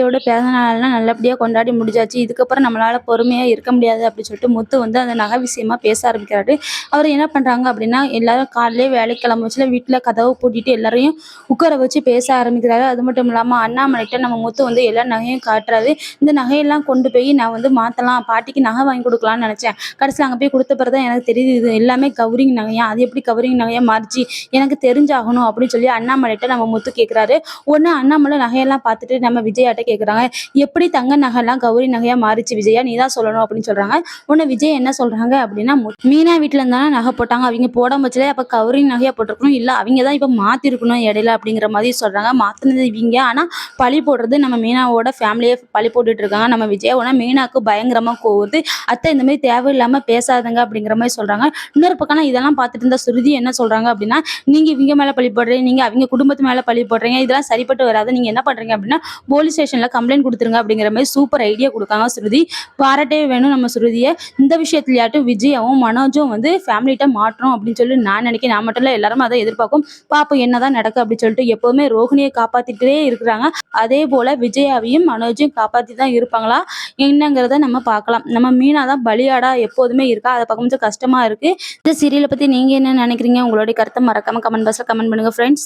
முத்தையோட பிறந்த நாள்லாம் நல்லபடியாக கொண்டாடி முடிஞ்சாச்சு இதுக்கப்புறம் நம்மளால் பொறுமையாக இருக்க முடியாது அப்படின்னு சொல்லிட்டு முத்து வந்து அந்த நகை விஷயமா பேச ஆரம்பிக்கிறாரு. அவர் என்ன பண்ணுறாங்க அப்படின்னா எல்லாரும் காலையிலே வேலைக்கு கிளம்புச்சுல வீட்டில் கதவை பூட்டிட்டு எல்லாரையும் உட்கார வச்சு பேச ஆரம்பிக்கிறாரு. அது மட்டும் இல்லாமல் அண்ணாமலைகிட்ட நம்ம முத்து வந்து எல்லா நகையும் காட்டுறாரு. இந்த நகையெல்லாம் கொண்டு போய் நான் வந்து மாற்றலாம் பாட்டிக்கு நகை வாங்கி கொடுக்கலாம்னு நினச்சேன். கடைசியில் அங்கே போய் கொடுத்த பிறகு தான் எனக்கு தெரியுது இது எல்லாமே கவரிங் நகையா? அது எப்படி கவரிங் நகையாக மாறிச்சு? எனக்கு தெரிஞ்சாகணும் அப்படின்னு சொல்லி அண்ணாமலைகிட்ட நம்ம முத்து கேட்குறாரு ஒன்று அண்ணாமலை நகையெல்லாம் பார்த்துட்டு நம்ம விஜயாட்ட கேட்குறாங்க எப்படி தங்க நகைலாம் கௌரி நகையாக மாறிச்சு விஜயா? நீ தான் சொல்லணும் அப்படின்னு சொல்கிறாங்க உடனே விஜய் என்ன சொல்கிறாங்க அப்படின்னா மீனா வீட்டில் இருந்தானே நகை போட்டாங்க. அவங்க போட வச்சலே அப்போ கௌரி நகையாக போட்டிருக்கணும். இல்லை அவங்க தான் இப்போ மாற்றிருக்கணும் இடையில அப்படிங்கிற மாதிரி சொல்கிறாங்க மாற்றினது இவங்க. ஆனால் பழி போடுறது நம்ம மீனாவோட ஃபேமிலியே பழி போட்டுட்டு இருக்காங்க. நம்ம விஜய் உடனே மீனாவுக்கு பயங்கரமாக கோவுது அத்தை இந்த மாதிரி தேவையில்லாமல் பேசாதுங்க அப்படிங்கிற மாதிரி சொல்கிறாங்க இன்னொரு பக்கம் இதெல்லாம் பார்த்துட்டு இருந்த சுருதி என்ன சொல்கிறாங்க அப்படின்னா நீங்கள் இவங்க மேலே பழி போடுறீங்க. நீங்கள் அவங்க குடும்பத்து மேலே பழி போடுறீங்க. இதெல்லாம் சரிப்பட்டு வராது. நீங்கள் என்ன பண்ணுறீங்க அப்படின்னா போலீஸ் ஸ்டேஷன் ஸ்டேஷனில் கம்ப்ளைண்ட் கொடுத்துருங்க அப்படிங்கிற மாதிரி சூப்பர் ஐடியா கொடுக்காங்க ஸ்ருதி பாராட்டே வேணும் நம்ம ஸ்ருதியை. இந்த விஷயத்துலயாட்டும் விஜயாவும் மனோஜும் வந்து ஃபேமிலிகிட்ட மாற்றணும் அப்படின்னு சொல்லி நான் நினைக்கிறேன். நான் மட்டும் இல்லை எல்லாரும் அதை எதிர்பார்க்கும். பாப்போம் என்னதான் நடக்கு அப்படின்னு சொல்லிட்டு எப்போவுமே ரோஹிணியை காப்பாற்றிட்டே இருக்கிறாங்க. அதே போல் விஜயாவையும் மனோஜையும் காப்பாற்றி தான் இருப்பாங்களா? என்னங்கிறத நம்ம பார்க்கலாம். நம்ம மீனா தான் பலியாடா எப்போதுமே இருக்கா? அதை பார்க்கும்போது கஷ்டமாக இருக்குது இந்த சீரியலை பற்றி நீங்கள் என்ன நினைக்கிறீங்க? உங்களுடைய கருத்தை மறக்காமல் கமெண்ட் பாக்ஸில் கமெண்ட் பண்ணுங்கள் ஃப்ரெண்ட்ஸ்